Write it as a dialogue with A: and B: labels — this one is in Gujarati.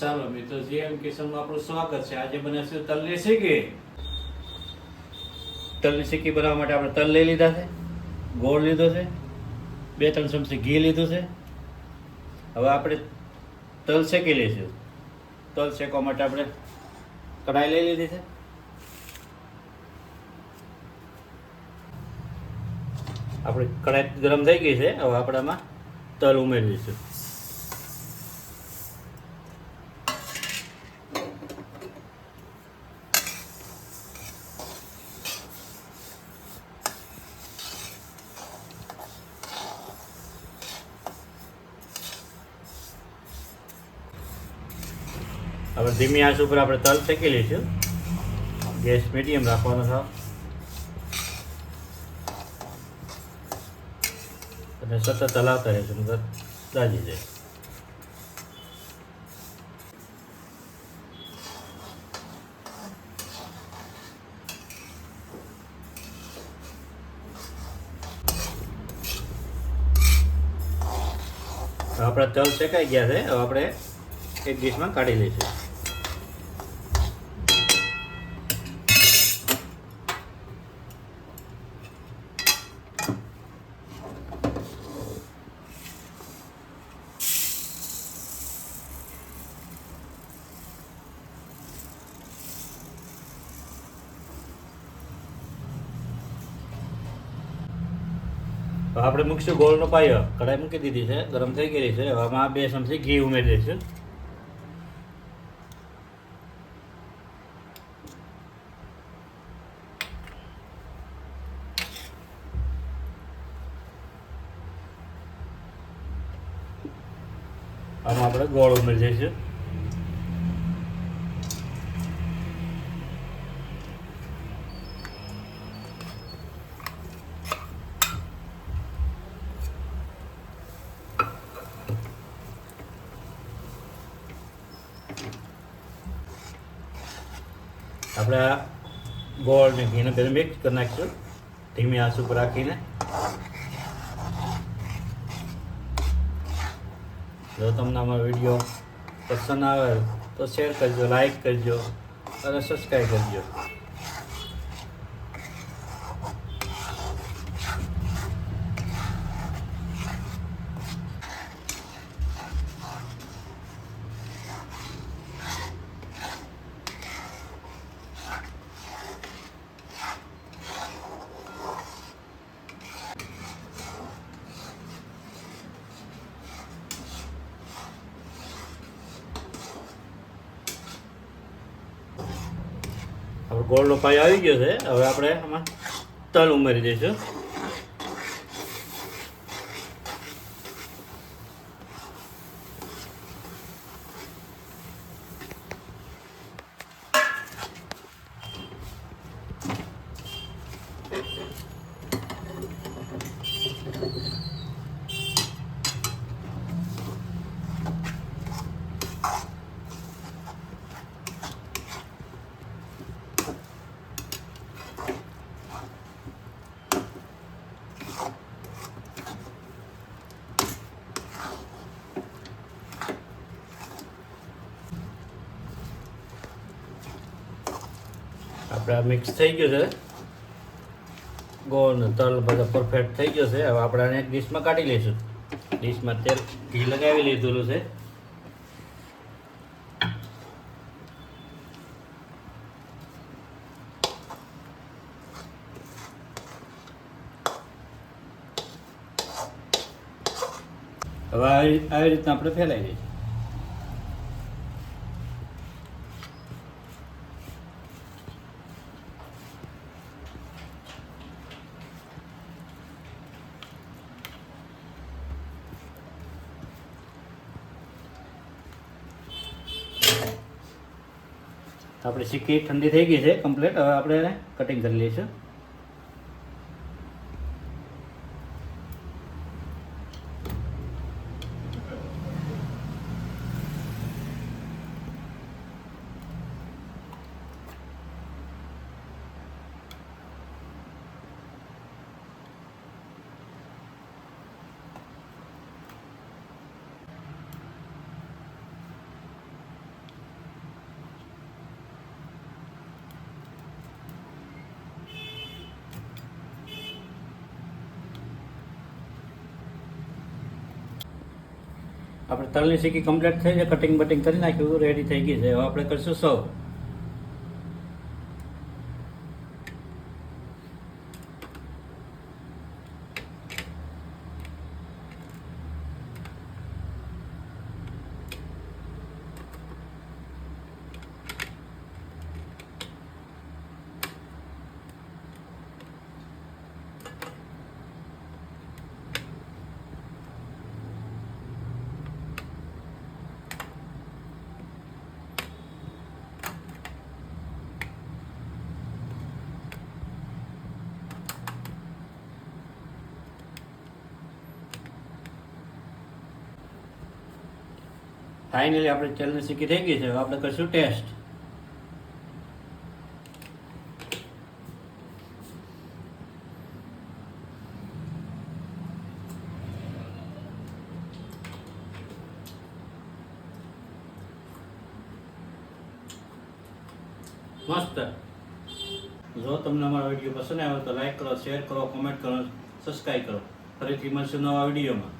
A: ચાલો મિત્રો જીએમ કિશનમાં આપણું સ્વાગત છે. આજે બનાવશું તલની શીકી તલની શીકી બનાવવા માટે આપણે તલ લઈ લીધા છે, ગોળ લીધો છે, બે ત્રણ ચમચી ઘી લીધું છે. હવે આપણે તલ શેકી લઈશું. તલ શેકવા માટે આપણે કઢાઈ લઈ લીધી છે. આપણે કઢાઈ ગરમ થઈ ગઈ છે, હવે આપણે આમાં તલ ઉમેરી હવે ધીમી આંચ ઉપર આપણે તલ શેકી લઈશું. ગેસ મીડિયમ રાખવાનો છે. અને સતત હલાવતા રહેશું દાજી જાય. આપણા તલ શેકાઈ ગયા છે. હવે આપણે એક ડીશમાં કાઢી લઈશું. હવે આપણે મૂકીશું ગોળનો પાયો. કઢાઈ મૂકી દીધી છે, ગરમ થઈ ગયેલી છે. હવે આમાં બે ચમચી ઘી ઉમેરી દઈશું. આમાં આપણે ગોળ ઉમેરી દઈશું. આપણે આ ગોળ ઘીને પહેલાં મિક્સ કરી નાખીશું ધીમી આંચ ઉપર રાખીને. જો તમને અમારો વીડિયો પસંદ આવે તો શેર કરજો લાઈક કરજો અને સબસ્ક્રાઈબ કરજો. આપણે ગોળનો પાયો આવી ગયો છે. હવે આપણે આમાં તલ ઉમેરી દઈશું. આપણે મિક્સ થઈ ગયું છે. ગોળ તલ બધા પરફેક્ટ થઈ ગયો છે. હવે આપણે આને ડીશમાં કાઢી લઈશું. ડીશમાં તેલ ઘી લગાવી લીધેલું છે. હવે આવી રીતના આપણે ફેલાઈ દઈશું આપણી સિક્કી ઠંડી થઈ ગઈ છે કમ્પ્લીટ હવે આપણે કટિંગ કરી લઈશું. આપણે તલની સીકી કમ્પ્લીટ થઈ છે કટિંગ બટિંગ કરી નાખ્યું રેડી થઈ ગઈ છે. હવે આપણે કરીશું સર્વ ફાઇનલી આપણે ચેલેન્જ શીખી થઈ ગઈ છે. આપણે કરશું ટેસ્ટ મસ્ત. જો તમને અમારો વીડિયો પસંદ આવ્યો તો લાઈક કરો શેર કરો કોમેન્ટ કરો સબસ્ક્રાઈબ કરો. ફરીથી મળશું નવા વિડીયોમાં.